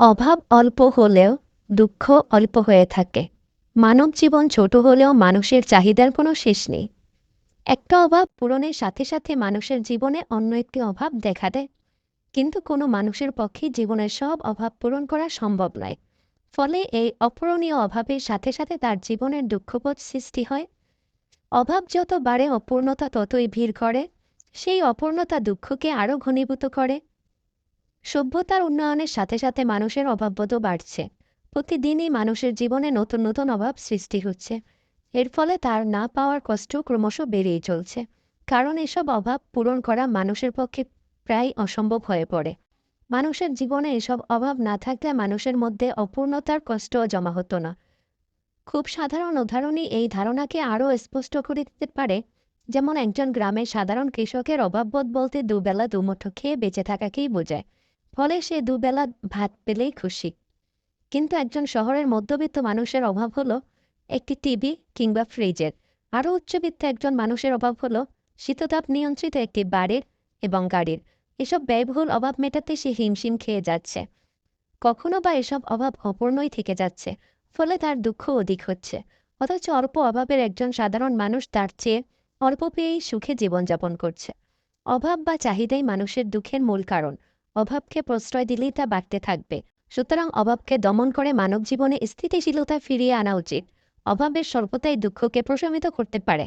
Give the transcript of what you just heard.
অভাব অল্প হলেও দুঃখ অল্প হয়ে থাকে। মানব জীবন ছোট হলেও মানুষের চাহিদার কোনো শেষ নেই। একটা অভাব পূরণের সাথে সাথে মানুষের জীবনে অন্য একটি অভাব দেখা দেয়। কিন্তু কোনো মানুষের পক্ষে জীবনের সব অভাব পূরণ করা সম্ভব নয়। ফলে এই অপূরণীয় অভাবের সাথে সাথে তার জীবনের দুঃখবোধ সৃষ্টি হয়। অভাব যত বাড়ে, অপূর্ণতা ততই ভিড় করে। সেই অপূর্ণতা দুঃখকে আরও ঘনীভূত করে। সভ্যতার উন্নয়নের সাথে সাথে মানুষের অভাববোধও বাড়ছে। প্রতিদিনই মানুষের জীবনে নতুন নতুন অভাব সৃষ্টি হচ্ছে। এর ফলে তার না পাওয়ার কষ্ট ক্রমশ বেড়েই চলছে। কারণ এসব অভাব পূরণ করা মানুষের পক্ষে প্রায় অসম্ভব হয়ে পড়ে। মানুষের জীবনে এসব অভাব না থাকলে মানুষের মধ্যে অপূর্ণতার কষ্টও জমা হতো না। খুব সাধারণ উদাহরণই এই ধারণাকে আরও স্পষ্ট করে দিতে পারে, যেমন একজন গ্রামের সাধারণ কৃষকের অভাববোধ বলতে দুবেলা দুমুঠো খেয়ে বেঁচে থাকাকেই বোঝায়। ফলে সে দুবেলা ভাত পেলেই খুশি। কিন্তু একজন শহরের মধ্যবিত্ত মানুষের অভাব হলো একটি টিভি কিংবা ফ্রিজের। আরও উচ্চবিত্ত একজন মানুষের অভাব হলো শীততাপ নিয়ন্ত্রিত একটি বাড়ির এবং গাড়ির। এসব ব্যয়বহুল অভাব মেটাতে সে হিমশিম খেয়ে যাচ্ছে। কখনো বা এসব অভাব অপূর্ণই থেকে যাচ্ছে, ফলে তার দুঃখ অধিক হচ্ছে। অথচ অল্প অভাবের একজন সাধারণ মানুষ তার চেয়ে অল্প পেয়েই সুখে জীবনযাপন করছে। অভাব বা চাহিদাই মানুষের দুঃখের মূল কারণ। অভাবকে প্রশ্রয় দিলেই তা বাড়তে থাকবে। সুতরাং অভাবকে দমন করে মানব জীবনে স্থিতিশীলতা ফিরিয়ে আনা উচিত। অভাবের সর্বদাই দুঃখকে প্রশমিত করতে পারে।